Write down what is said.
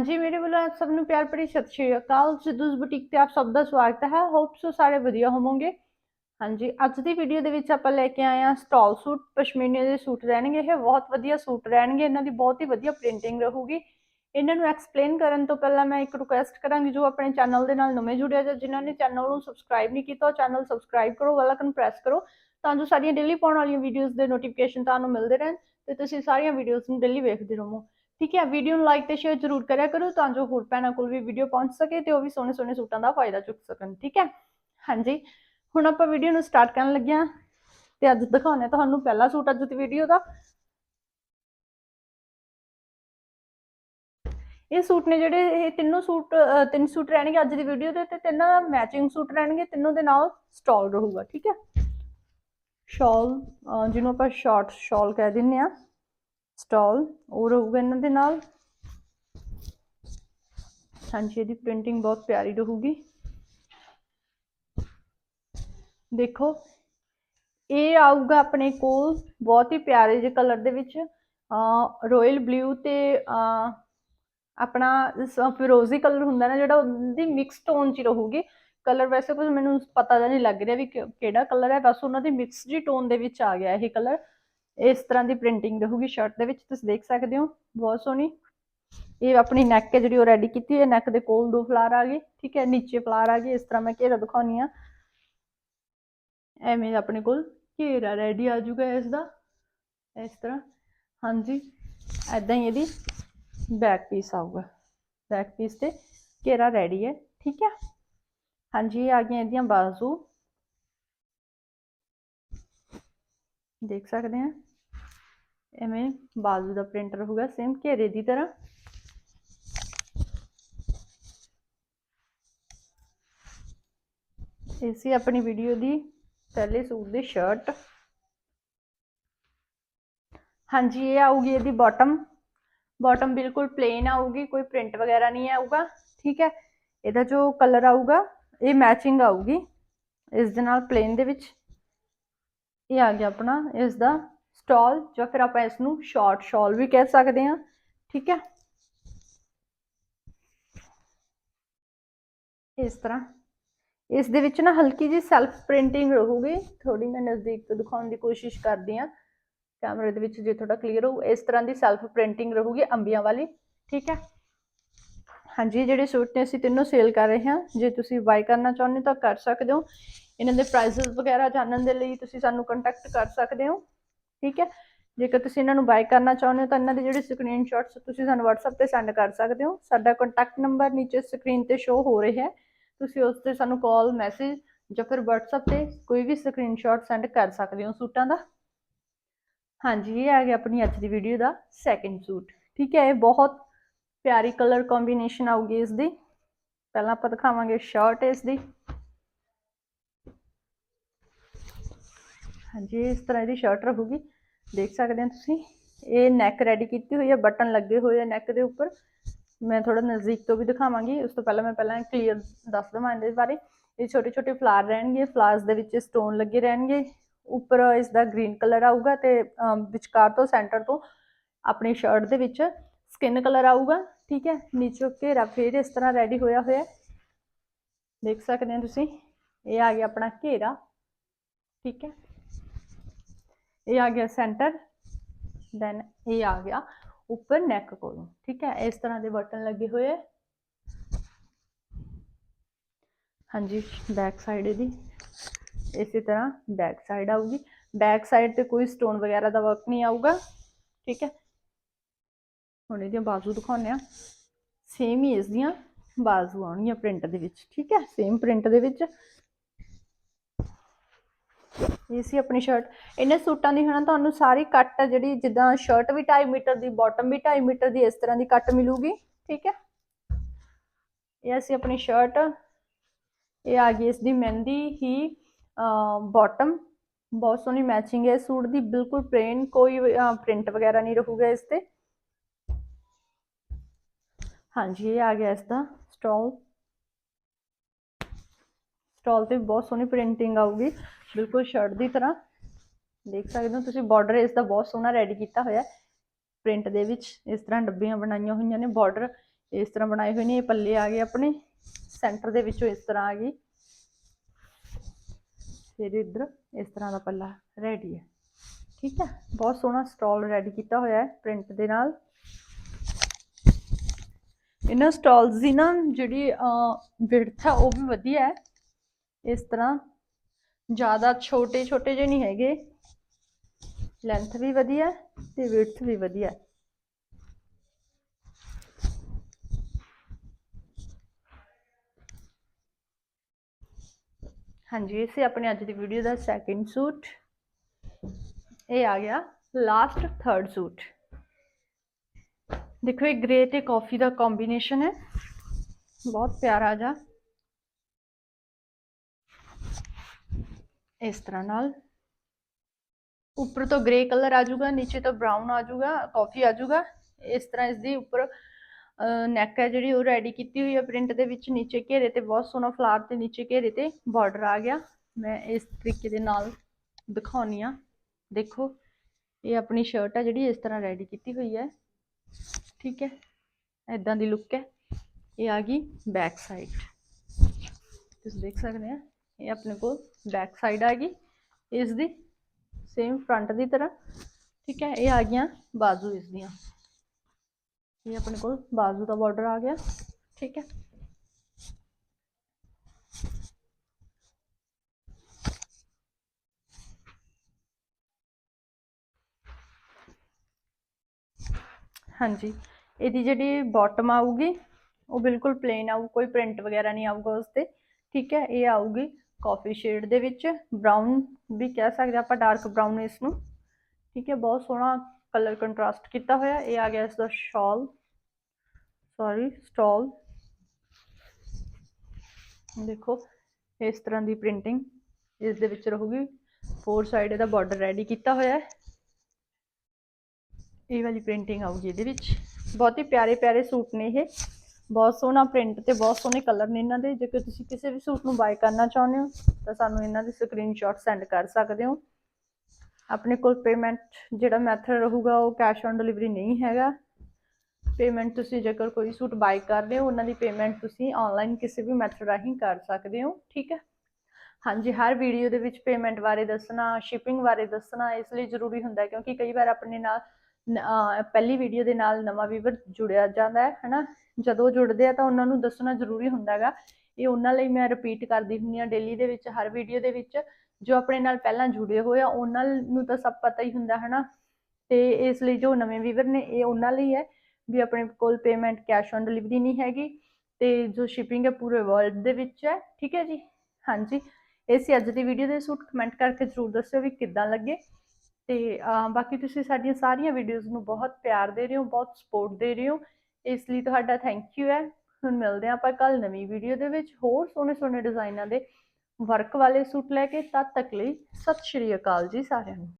ਹਾਂਜੀ, ਮੇਰੇ ਵੱਲੋਂ ਆਪ ਸਭ ਨੂੰ ਪਿਆਰ ਭਰੀ ਸਤਿ ਸ਼੍ਰੀ ਅਕਾਲ। ਸਿੱਧੂਸ ਬੁਟੀਕ ਤੇ ਆਪ ਸਭ ਦਾ ਸਵਾਗਤ ਹੈ। ਹੋਪ ਸੋ ਸਾਰੇ ਵਧੀਆ ਹੋਵੋਗੇ। ਹਾਂਜੀ, ਅੱਜ ਦੀ ਵੀਡੀਓ ਦੇ ਵਿੱਚ ਆਪਾਂ ਲੈ ਕੇ ਆਏ ਹਾਂ ਸਟਾਲ ਸੂਟ ਪਸ਼ਮੀਨੇ ਦੇ ਸੂਟ ਰਹਿਣਗੇ ਇਹ, ਬਹੁਤ ਵਧੀਆ ਸੂਟ ਰਹਿਣਗੇ। ਇਹਨਾਂ ਦੀ ਬਹੁਤ ਹੀ ਵਧੀਆ ਪ੍ਰਿੰਟਿੰਗ ਰਹੂਗੀ। ਇਹਨਾਂ ਨੂੰ ਐਕਸਪਲੇਨ ਕਰਨ ਤੋਂ ਪਹਿਲਾਂ ਮੈਂ ਇੱਕ ਰਿਕੁਐਸਟ ਕਰਾਂਗੀ, ਜੋ ਆਪਣੇ ਚੈਨਲ ਦੇ ਨਾਲ ਨਵੇਂ ਜੁੜਿਆ ਜਾਂ ਜਿਨ੍ਹਾਂ ਨੇ ਚੈਨਲ ਨੂੰ ਸਬਸਕ੍ਰਾਈਬ ਨਹੀਂ ਕੀਤਾ, ਉਹ ਚੈਨਲ ਸਬਸਕ੍ਰਾਈਬ ਕਰੋ ਬੈਲ ਆਈਕਨ ਪ੍ਰੈਸ ਕਰੋ, ਤਾਂ ਜੋ ਸਾਡੀਆਂ ਡੇਲੀ ਪਾਉਣ ਵਾਲੀਆਂ ਵੀਡੀਓਜ਼ ਦੇ ਨੋਟੀਫਿਕੇਸ਼ਨ ਤੁਹਾਨੂੰ ਮਿਲਦੇ ਰਹਿਣ ਤੇ ਤੁਸੀਂ ਸਾਰੀਆਂ ਵੀਡੀਓਜ਼ ਨੂੰ ਡੇਲੀ ਵੇਖਦੇ ਰਹੋ। ਠੀਕ ਹੈ ਵੀਡੀਓ ਨੂੰ ਲਾਈਕ ਤੇ ਸ਼ੇਅਰ ਜ਼ਰੂਰ ਕਰਿਆ ਕਰੋ ਤਾਂ ਜੋ ਹੋਰ ਭੈਣਾਂ ਕੋਲ ਵੀ ਵੀਡੀਓ ਪਹੁੰਚ ਸਕੇ ਤੇ ਉਹ ਵੀ ਸੋਹਣੇ ਸੋਹਣੇ ਸੂਟਾਂ ਦਾ ਫਾਇਦਾ ਚੁੱਕ ਸਕਣ, ਠੀਕ ਹੈ? ਹਾਂਜੀ, ਹੁਣ ਆਪਾਂ ਵੀਡੀਓ ਨੂੰ ਸਟਾਰਟ ਕਰਨ ਲੱਗੇ ਹਾਂ ਤੇ ਅੱਜ ਦਿਖਾਉਂਦੇ ਹਾਂ ਤੁਹਾਨੂੰ ਪਹਿਲਾ ਸੂਟ ਅੱਜ ਦੀ ਵੀਡੀਓ ਦਾ। ਇਹ ਸੂਟ ਨੇ ਜਿਹੜੇ ਇਹ ਤਿੰਨੋਂ ਸੂਟ ਤਿੰਨ ਸੂਟ ਰਹਿਣਗੇ ਅੱਜ ਦੀ ਵੀਡੀਓ ਦੇ ਤੇ ਤਿੰਨਾਂ ਦਾ ਮੈਚਿੰਗ ਸੂਟ ਰਹਿਣਗੇ, ਤਿੰਨੋਂ ਦੇ ਨਾਲ ਸਟਾਲ ਰਹੂਗਾ, ਠੀਕ ਹੈ? ਸ਼ਾਲ ਜਿਹਨੂੰ ਆਪਾਂ ਸ਼ਾਰਟ ਸ਼ਾਲ ਕਹਿ ਦਿੰਨੇ ਆ ਸਟਾਲ ਉਹ ਰਹੂਗਾ ਇਹਨਾਂ ਦੇ ਨਾਲ। ਹਾਂਜੀ, ਇਹਦੀ ਪ੍ਰਿੰਟਿੰਗ ਬਹੁਤ ਪਿਆਰੀ ਰਹੂਗੀ। ਦੇਖੋ, ਇਹ ਆਊਗਾ ਆਪਣੇ ਕੋਲ ਬਹੁਤ ਹੀ ਪਿਆਰੇ ਜਿਹੇ ਕਲਰ ਦੇ ਵਿੱਚ। ਰਾਇਲ ਬਲੂ ਤੇ ਆਪਣਾ ਫਿਰੋਜ਼ੀ ਕਲਰ ਹੁੰਦਾ ਨਾ ਜਿਹੜਾ ਉਹਦੀ ਮਿਕਸ ਟੋਨ 'ਚ ਹੀ ਰਹੂਗੀ। ਕਲਰ ਵੈਸੇ ਕੁਝ ਮੈਨੂੰ ਪਤਾ ਤਾਂ ਨਹੀਂ ਲੱਗ ਰਿਹਾ ਵੀ ਕਿਹੜਾ ਕਲਰ ਹੈ, ਬਸ ਉਹਨਾਂ ਦੀ ਮਿਕਸ ਜੀ ਟੋਨ ਦੇ ਵਿੱਚ ਆ ਗਿਆ ਇਹ ਕਲਰ ਇਸ ਤਰ੍ਹਾਂ ਦੀ ਪ੍ਰਿੰਟਿੰਗ ਰਹੂਗੀ ਸ਼ਰਟ ਦੇ ਵਿੱਚ, ਤੁਸੀਂ ਦੇਖ ਸਕਦੇ ਹੋ, ਬਹੁਤ ਸੋਹਣੀ। ਇਹ ਆਪਣੀ ਨੈਕ ਹੈ ਜਿਹੜੀ ਉਹ ਰੈਡੀ ਕੀਤੀ ਹੈ ਨੈਕ ਦੇ ਕੋਲ ਦੋ ਫਲਾਰ ਆ ਗਏ, ਠੀਕ ਹੈ, ਨੀਚੇ ਫਲਾਰ ਆ ਗਏ, ਇਸ ਤਰ੍ਹਾਂ ਮੈਂ ਘੇਰਾ ਦਿਖਾਉਣੀ ਆ ਐਵੇਂ ਆਪਣੇ ਕੋਲ ਘੇਰਾ ਰੈਡੀ ਆ ਜਾਊਗਾ ਇਸ ਦਾ ਇਸ ਤਰ੍ਹਾਂ। ਹਾਂਜੀ ਐਦਾਂ ਹੀ ਇਹਦੀ ਬੈਕ ਪੀਸ ਆਊਗਾ। ਬੈਕ ਪੀਸ ਤੇ ਘੇਰਾ ਰੈਡੀ ਹੈ, ਠੀਕ ਹੈ। ਹਾਂਜੀ, ਇਹ ਆ ਗਈਆਂ ਇਹਦੀਆਂ ਬਾਜ਼ੂ। ਦੇਖ ਸਕਦੇ ਆ ਐਵੇਂ ਬਾਜ਼ੂ ਦਾ ਪ੍ਰਿੰਟਰ ਰਹੂਗਾ ਸੇਮ ਘੇਰੇ ਦੀ ਤਰ੍ਹਾਂ। ਇਹ ਸੀ ਆਪਣੀ ਵੀਡੀਓ ਦੀ ਪਹਿਲੇ ਸੂਟ ਦੀ ਸ਼ਰਟ ਹਾਂਜੀ, ਇਹ ਆਊਗੀ ਇਹਦੀ ਬਾਟਮ ਬਾਟਮ ਬਿਲਕੁਲ ਪਲੇਨ ਆਊਗੀ, ਕੋਈ ਪ੍ਰਿੰਟ ਵਗੈਰਾ ਨਹੀਂ ਆਊਗਾ, ਠੀਕ ਹੈ? ਇਹਦਾ ਜੋ ਕਲਰ ਆਊਗਾ, ਇਹ ਮੈਚਿੰਗ ਆਊਗੀ। ਇਸ ਦੇ ਨਾਲ ਪਲੇਨ ਦੇ ਵਿੱਚ ਇਹ ਆ ਗਿਆ ਆਪਣਾ, ਇਸ ਦਾ ਸਟਾਲ ਜਾਂ ਫਿਰ ਆਪਾਂ ਇਸ ਨੂੰ ਸ਼ਾਰਟ ਸ਼ਾਲ ਵੀ ਕਹਿ ਸਕਦੇ ਹਾਂ, ਠੀਕ ਹੈ? ਇਸ ਤਰ੍ਹਾਂ। ਇਸ ਦੇ ਵਿੱਚ ਨਾ ਹਲਕੀ ਜੀ ਸੈਲਫ ਪ੍ਰਿੰਟਿੰਗ ਰਹੂਗੀ। ਥੋੜੀ ਮੈਂ ਨਜ਼ਦੀਕ ਤੋਂ ਦਿਖਾਉਣ ਦੀ ਕੋਸ਼ਿਸ਼ ਕਰਦੀ ਹਾਂ। ਕੈਮਰੇ ਦੇ ਵਿੱਚ ਜੇ ਥੋੜਾ ਕਲੀਅਰ ਹੋਊ, ਇਸ ਤਰ੍ਹਾਂ ਦੀ ਸੈਲਫ ਪ੍ਰਿੰਟਿੰਗ ਰਹੂਗੀ ਅੰਬੀਆਂ ਵਾਲੀ, ਠੀਕ ਹੈ? ਹਾਂਜੀ, ਜਿਹੜੇ ਸੂਟ ਨੇ ਅਸੀਂ ਤਿੰਨੋਂ ਸੇਲ ਕਰ ਰਹੇ ਹਾਂ। ਜੇ ਤੁਸੀਂ ਬਾਈ ਕਰਨਾ ਚਾਹੁੰਦੇ ਹੋ ਤਾਂ ਕਰ ਸਕਦੇ ਹੋ। ਇਹਨਾਂ ਦੇ ਪ੍ਰਾਈਸਸ ਵਗੈਰਾ ਜਾਣਨ ਦੇ ਲਈ ਤੁਸੀਂ ਸਾਨੂੰ ਕੰਟੈਕਟ ਕਰ ਸਕਦੇ ਹੋ। ਠੀਕ ਹੈ? ਜੇਕਰ ਤੁਸੀਂ ਇਹਨਾਂ ਨੂੰ ਬਾਈ ਕਰਨਾ ਚਾਹੁੰਦੇ ਹੋ ਤਾਂ ਇਹਨਾਂ ਦੇ ਜਿਹੜੇ ਸਕਰੀਨਸ਼ਾਟਸ ਤੁਸੀਂ ਸਾਨੂੰ WhatsApp ਤੇ ਸੈਂਡ ਕਰ ਸਕਦੇ ਹੋ। ਸਾਡਾ ਕੰਟੈਕਟ ਨੰਬਰ ਨੀਚੇ ਸਕਰੀਨ ਤੇ ਸ਼ੋ ਹੋ ਰਿਹਾ ਹੈ। ਤੁਸੀਂ ਉਸ ਤੇ ਸਾਨੂੰ ਕਾਲ ਮੈਸੇਜ ਜਾਂ ਫਿਰ WhatsApp ਤੇ ਕੋਈ ਵੀ ਸਕਰੀਨਸ਼ਾਟ ਸੈਂਡ ਕਰ ਸਕਦੇ ਹੋ ਸੂਟਾਂ ਦਾ। ਹਾਂਜੀ, ਇਹ ਆ ਗਿਆ ਆਪਣੀ ਅੱਜ ਦੀ ਵੀਡੀਓ ਦਾ ਸੈਕਿੰਡ ਸੂਟ। ਠੀਕ ਹੈ, ਇਹ ਬਹੁਤ ਪਿਆਰੀ ਕਲਰ ਕੰਬੀਨੇਸ਼ਨ ਆਊਗੀ ਇਸ ਦੀ। ਪਹਿਲਾਂ ਆਪਾਂ ਦਿਖਾਵਾਂਗੇ ਸ਼ਰਟ ਇਸ ਦੀ। ਹਾਂਜੀ, ਇਸ ਤਰ੍ਹਾਂ ਦੀ ਸ਼ਰਟ ਰਹੂਗੀ। ਦੇਖ ਸਕਦੇ ਹੋ ਤੁਸੀਂ। ਇਹ ਨੈਕ ਰੈਡੀ ਕੀਤੀ ਹੋਈ ਹੈ, ਬਟਨ ਲੱਗੇ ਹੋਏ ਆ ਨੈਕ ਦੇ ਉੱਪਰ। ਮੈਂ ਥੋੜਾ ਨਜ਼ਦੀਕ ਤੋਂ ਵੀ ਦਿਖਾਵਾਂਗੀ, ਉਸ ਤੋਂ ਪਹਿਲਾਂ ਮੈਂ ਪਹਿਲਾਂ ਕਲੀਅਰ ਦੱਸ ਦਵਾਂ ਇਹਦੇ ਬਾਰੇ। ਇਹ ਛੋਟੇ ਛੋਟੇ ਫਲਾਰ ਰਹਿਣਗੇ ਫਲਾਰਸ ਦੇ ਵਿੱਚ ਸਟੋਨ ਲੱਗੇ ਰਹਿਣਗੇ। ਉੱਪਰ ਇਸ ਦਾ ਗ੍ਰੀਨ ਕਲਰ ਆਊਗਾ ਤੇ ਵਿਚਕਾਰ ਤੋਂ ਸੈਂਟਰ ਤੋਂ ਆਪਣੀ ਸ਼ਰਟ ਦੇ ਵਿੱਚ ਸਕਿਨ ਕਲਰ ਆਊਗਾ, ਠੀਕ ਹੈ? ਨੀਚੇ ਘੇਰਾ ਫੇਰ ਇਸ ਤਰ੍ਹਾਂ ਰੈਡੀ ਹੋਇਆ ਹੋਇਆ। ਦੇਖ ਸਕਦੇ ਹੋ ਤੁਸੀਂ, ਇਹ ਆ ਗਿਆ ਆਪਣਾ ਘੇਰਾ, ਠੀਕ ਹੈ? ਇਹ ਆ ਗਿਆ ਸੈਂਟਰ ਦੈਨ ਇਹ ਆ ਗਿਆ ਉੱਪਰ ਨੈਕ ਕੋਲੋਂ ਠੀਕ ਹੈ? ਇਸ ਤਰ੍ਹਾਂ ਦੇ ਬਟਨ ਲੱਗੇ ਹੋਏ ਹਾਂਜੀ ਬੈਕ ਸਾਈਡ ਇਹਦੀ। ਇਸੇ ਤਰ੍ਹਾਂ ਬੈਕ ਸਾਈਡ ਆਊਗੀ। ਬੈਕ ਸਾਈਡ ਤੇ ਕੋਈ ਸਟੋਨ ਵਗੈਰਾ ਦਾ ਵਰਕ ਨਹੀਂ ਆਊਗਾ, ਠੀਕ ਹੈ? ਹੁਣ ਇਹਦੀਆਂ ਬਾਜ਼ੂ ਦਿਖਾਉਂਦੇ ਆ ਸੇਮ ਹੀ ਇਸ ਦੀਆਂ ਬਾਜ਼ੂ ਆਉਣਗੀਆਂ ਪ੍ਰਿੰਟ ਦੇ ਵਿੱਚ, ਠੀਕ ਹੈ? ਸੇਮ ਪ੍ਰਿੰਟ ਦੇ ਵਿੱਚ। ਇਹ ਸੀ ਆਪਣੀ ਸ਼ਰਟ ਇਹਨਾਂ ਸੂਟਾਂ ਦੀ ਹਨਾ ਤੁਹਾਨੂੰ ਸਾਰੀ ਕੱਟ ਜਿਹੜੀ, ਜਿੱਦਾਂ ਸ਼ਰਟ ਵੀ 2.5 ਮੀਟਰ ਦੀ ਬਾਟਮ ਵੀ 2.5 ਮੀਟਰ ਦੀ, ਇਸ ਤਰ੍ਹਾਂ ਦੀ ਕੱਟ ਮਿਲੂਗੀ, ਠੀਕ ਹੈ ਇਹ ਅਸੀਂ ਆਪਣੀ ਸ਼ਰਟ ਇਹ ਆ ਗਈ ਇਸ ਦੀ ਮਹਿੰਦੀ, ਹੀ ਬਾਟਮ ਬਹੁਤ ਸੋਹਣੀ ਮੈਚਿੰਗ ਹੈ ਸੂਟ ਦੀ, ਬਿਲਕੁਲ ਪਲੇਨ ਕੋਈ ਪ੍ਰਿੰਟ ਵਗੈਰਾ ਨਹੀਂ ਰਹੂਗਾ ਇਸ ਤੇ। ਹਾਂਜੀ, ਇਹ ਆ ਗਿਆ ਇਸ ਦਾ ਸਟਾਲ ਸਟਾਲ ਤੇ ਬਹੁਤ ਸੋਹਣੀ ਪ੍ਰਿੰਟਿੰਗ ਆਊਗੀ। ਬਿਲਕੁਲ ਸ਼ਰਟ ਦੀ ਤਰ੍ਹਾਂ। ਦੇਖ ਸਕਦੇ ਹੋ ਤੁਸੀਂ ਬਾਰਡਰ ਇਸ ਦਾ ਬਹੁਤ ਸੋਹਣਾ ਰੈਡੀ ਕੀਤਾ ਹੋਇਆ ਪ੍ਰਿੰਟ ਦੇ ਵਿੱਚ ਇਸ ਤਰ੍ਹਾਂ ਡੱਬੀਆਂ ਬਣਾਈਆਂ ਹੋਈਆਂ ਨੇ ਬਾਰਡਰ ਇਸ ਤਰ੍ਹਾਂ ਬਣਾਏ ਹੋਏ ਨੇ, ਇਹ ਪੱਲੇ ਆ ਗਏ ਆਪਣੇ ਸੈਂਟਰ ਦੇ ਵਿੱਚੋਂ ਇਸ ਤਰ੍ਹਾਂ ਆ ਗਈ। ਫਿਰ ਇੱਧਰ ਇਸ ਤਰ੍ਹਾਂ ਦਾ ਪੱਲਾ ਰੈਡੀ ਹੈ। ਠੀਕ ਹੈ, ਬਹੁਤ ਸੋਹਣਾ ਸਟਾਲ ਰੈਡੀ ਕੀਤਾ ਹੋਇਆ ਹੈ ਪ੍ਰਿੰਟ ਦੇ ਨਾਲ। ਇਹਨਾਂ ਸਟਾਲਸ ਦੀ ਨਾ ਜਿਹੜੀ ਵਿਡਥ ਹੈ ਉਹ ਵੀ ਵਧੀਆ ਹੈ। ਇਸ ਤਰ੍ਹਾਂ ਜ਼ਿਆਦਾ ਛੋਟੇ ਛੋਟੇ ਜਿਹੇ ਨਹੀਂ ਹੈਗੇ ਲੈਂਥ ਵੀ ਵਧੀਆ ਹੈ ਤੇ ਵਿਡਥ ਵੀ ਵਧੀਆ ਹੈ ਹਾਂਜੀ ਇਸੇ ਆਪਣੇ ਅੱਜ ਦੀ ਵੀਡੀਓ ਦਾ ਸੈਕਿੰਡ ਸੂਟ ਇਹ ਆ ਗਿਆ ਲਾਸਟ ਥਰਡ ਸੂਟ ਦੇਖੋ ਇਹ ਗ੍ਰੇ ਤੇ ਕਾਫੀ ਦਾ ਕੰਬੀਨੇਸ਼ਨ ਹੈ ਬਹੁਤ ਪਿਆਰਾ ਜਾ ਇਸ ਤਰ੍ਹਾਂ ਨਾਲ ਉੱਪਰ ਤੋਂ ਗ੍ਰੇ ਕਲਰ ਆ ਜਾਊਗਾ ਨੀਚੇ ਤੋਂ ਬਰਾਊਨ ਆ ਜਾਊਗਾ ਕਾਫੀ ਆ ਜਾਊਗਾ ਇਸ ਤਰ੍ਹਾਂ ਇਸ ਦੀ ਉੱਪਰ ਨੈਕ ਹੈ ਜਿਹੜੀ ਉਹ ਰੈਡੀ ਕੀਤੀ ਹੋਈ ਹੈ ਪ੍ਰਿੰਟ ਦੇ ਵਿੱਚ ਨੀਚੇ ਘੇਰੇ ਤੇ ਬਹੁਤ ਸੋਹਣਾ ਫਲਾਰ ਤੇ ਨੀਚੇ ਘੇਰੇ ਤੇ ਬਾਰਡਰ ਆ ਗਿਆ ਮੈਂ ਇਸ ਤਰੀਕੇ ਦੇ ਨਾਲ ਦਿਖਾਉਣੀ ਆ ਦੇਖੋ ਇਹ ਆਪਣੀ ਸ਼ਰਟ ਹੈ ਜਿਹੜੀ ਇਸ ਤਰ੍ਹਾਂ ਰੈਡੀ ਕੀਤੀ ਹੋਈ ਹੈ ਠੀਕ ਹੈ ਇਦਾਂ ਦੀ ਲੁੱਕ ਹੈ ਇਹ ਆ ਗਈ ਬੈਕ ਸਾਈਡ ਤੁਸੀਂ ਦੇਖ ਸਕਦੇ ਆ ਇਹ ਆਪਣੇ ਕੋਲ ਬੈਕ ਸਾਈਡ ਆ ਗਈ ਇਸ ਦੀ ਸੇਮ ਫਰੰਟ ਦੀ ਤਰ੍ਹਾਂ ਠੀਕ ਹੈ ਇਹ ਆ ਗਈਆਂ ਬਾਜ਼ੂ ਇਸ ਦੀਆਂ ਇਹ ਆਪਣੇ ਕੋਲ ਬਾਜ਼ੂ ਦਾ ਬਾਰਡਰ ਆ ਗਿਆ ਠੀਕ ਹੈ ਹਾਂਜੀ ਇਹਦੀ ਜਿਹੜੀ ਬਾਟਮ ਆਊਗੀ ਉਹ ਬਿਲਕੁਲ ਪਲੇਨ ਆਊ ਕੋਈ ਪ੍ਰਿੰਟ ਵਗੈਰਾ ਨਹੀਂ ਆਊਗਾ ਉਸ ਤੇ ਠੀਕ ਹੈ ਇਹ ਆਊਗੀ ਕਾਫੀ ਸ਼ੇਡ ਦੇ ਵਿੱਚ ਬਰਾਊਨ ਵੀ ਕਹਿ ਸਕਦੇ ਆਪਾਂ ਡਾਰਕ ਬਰਾਊਨ ਇਸ ਨੂੰ। ਠੀਕ ਹੈ, ਬਹੁਤ ਸੋਹਣਾ ਕਲਰ ਕੰਟਰਾਸਟ ਕੀਤਾ ਹੋਇਆ। ਇਹ ਆ ਗਿਆ ਇਸ ਦਾ ਸ਼ਾਲ ਸੌਰੀ ਸਟਾਲ ਦੇਖੋ, ਇਸ ਤਰ੍ਹਾਂ ਦੀ ਪ੍ਰਿੰਟਿੰਗ ਇਸ ਦੇ ਵਿੱਚ ਰਹੂਗੀ। ਫੋਰ ਸਾਈਡ ਇਹਦਾ ਬਾਰਡਰ ਰੈਡੀ ਕੀਤਾ ਹੋਇਆ ਹੈ। ਇਹ ਵਾਲੀ ਪ੍ਰਿੰਟਿੰਗ ਆਊਗੀ ਇਹਦੇ ਵਿੱਚ। ਬਹੁਤ ਹੀ ਪਿਆਰੇ ਪਿਆਰੇ ਸੂਟ ਨੇ ਇਹ। ਬਹੁਤ ਸੋਹਣਾ ਪ੍ਰਿੰਟ ਤੇ ਬਹੁਤ ਸੋਹਣੇ ਕਲਰ ਨੇ ਇਹਨਾਂ ਦੇ, ਜੇਕਰ ਤੁਸੀਂ ਕਿਸੇ ਵੀ ਸੂਟ ਨੂੰ ਬਾਏ ਕਰਨਾ ਚਾਹੁੰਦੇ ਹੋ, ਤਾਂ ਸਾਨੂੰ ਇਹਨਾਂ ਦੀ ਸਕਰੀਨਸ਼ਾਟ ਸੈਂਡ ਕਰ ਸਕਦੇ ਹੋ। ਆਪਣੇ ਕੋਲ ਪੇਮੈਂਟ ਜਿਹੜਾ ਮੈਥਡ ਰਹੂਗਾ, ਉਹ ਕੈਸ਼ ਔਨ ਡਿਲੀਵਰੀ ਨਹੀਂ ਹੈਗਾ। ਪੇਮੈਂਟ ਤੁਸੀਂ ਜੇਕਰ ਕੋਈ ਸੂਟ ਬਾਈ ਕਰਦੇ ਹੋ, ਉਹਨਾਂ ਦੀ ਪੇਮੈਂਟ ਤੁਸੀਂ ਆਨਲਾਈਨ ਕਿਸੇ ਵੀ ਮੈਥਡ ਰਾਹੀਂ ਕਰ ਸਕਦੇ ਹੋ, ਠੀਕ ਹੈ? ਹਾਂਜੀ, ਹਰ ਵੀਡੀਓ ਦੇ ਵਿੱਚ ਪੇਮੈਂਟ ਬਾਰੇ ਦੱਸਣਾ ਸ਼ਿਪਿੰਗ ਬਾਰੇ ਦੱਸਣਾ, ਇਸ ਲਈ ਜ਼ਰੂਰੀ ਹੁੰਦਾ ਹੈ, ਕਿਉਂਕਿ ਕਈ ਵਾਰ ਆਪਣੇ ਨਾਲ ਪਹਿਲੀ ਵੀਡੀਓ ਦੇ ਨਾਲ ਨਵਾਂ ਵੀਵਰ ਜੁੜਿਆ ਜਾਂਦਾ ਹੈ, ਹਨਾ? ਜਦੋਂ ਜੁੜਦੇ ਆ ਤਾਂ ਉਹਨਾਂ ਨੂੰ ਦੱਸਣਾ ਜ਼ਰੂਰੀ ਹੁੰਦਾ ਹੈਗਾ ਇਹ ਉਹਨਾਂ ਲਈ ਮੈਂ ਰਿਪੀਟ ਕਰਦੀ ਹੁੰਦੀ ਆ ਡੇਲੀ ਦੇ ਵਿੱਚ, ਹਰ ਵੀਡੀਓ ਦੇ ਵਿੱਚ, ਜੋ ਆਪਣੇ ਨਾਲ ਪਹਿਲਾਂ ਜੁੜੇ ਹੋਏ ਆ, ਉਹਨਾਂ ਨੂੰ ਤਾਂ ਸਭ ਪਤਾ ਹੀ ਹੁੰਦਾ, ਹਨਾ? ਤੇ ਇਸ ਲਈ ਜੋ ਨਵੇਂ ਵੀਵਰ ਨੇ, ਇਹ ਉਹਨਾਂ ਲਈ ਹੈ ਵੀ ਆਪਣੇ ਕੋਲ ਪੇਮੈਂਟ ਕੈਸ਼ ਔਨ ਡਿਲੀਵਰੀ ਨਹੀਂ ਹੈਗੀ ਤੇ ਜੋ ਸ਼ਿਪਿੰਗ ਹੈ ਪੂਰੇ ਵਰਲਡ ਦੇ ਵਿੱਚ ਹੈ, ਠੀਕ ਹੈ ਜੀ? ਹਾਂਜੀ। ਇਹ ਸੀ ਅੱਜ ਦੀ ਵੀਡੀਓ ਦੇ ਸੂਟ ਕਮੈਂਟ ਕਰਕੇ ਜ਼ਰੂਰ ਦੱਸਿਓ ਵੀ ਕਿੱਦਾਂ ਲੱਗੇ। ਤੇ ਬਾਕੀ ਤੁਸੀਂ ਸਾਡੀਆਂ ਸਾਰੀਆਂ ਵੀਡੀਓਜ਼ ਨੂੰ ਬਹੁਤ ਪਿਆਰ ਦੇ ਰਹੇ ਹੋ, ਬਹੁਤ ਸਪੋਰਟ ਦੇ ਰਹੇ ਹੋ। ਇਸ ਲਈ ਤੁਹਾਡਾ ਥੈਂਕ ਯੂ ਹੈ। ਹੁਣ ਮਿਲਦੇ ਹਾਂ ਆਪਾਂ ਕੱਲ ਨਵੀਂ ਵੀਡੀਓ ਦੇ ਵਿੱਚ। ਹੋਰ ਸੋਹਣੇ ਸੋਹਣੇ ਡਿਜ਼ਾਈਨਾਂ ਦੇ ਵਰਕ ਵਾਲੇ ਸੂਟ ਲੈ ਕੇ। ਤਦ ਤੱਕ ਲਈ ਸਤਿ ਸ਼੍ਰੀ ਅਕਾਲ ਜੀ ਸਾਰਿਆਂ ਨੂੰ।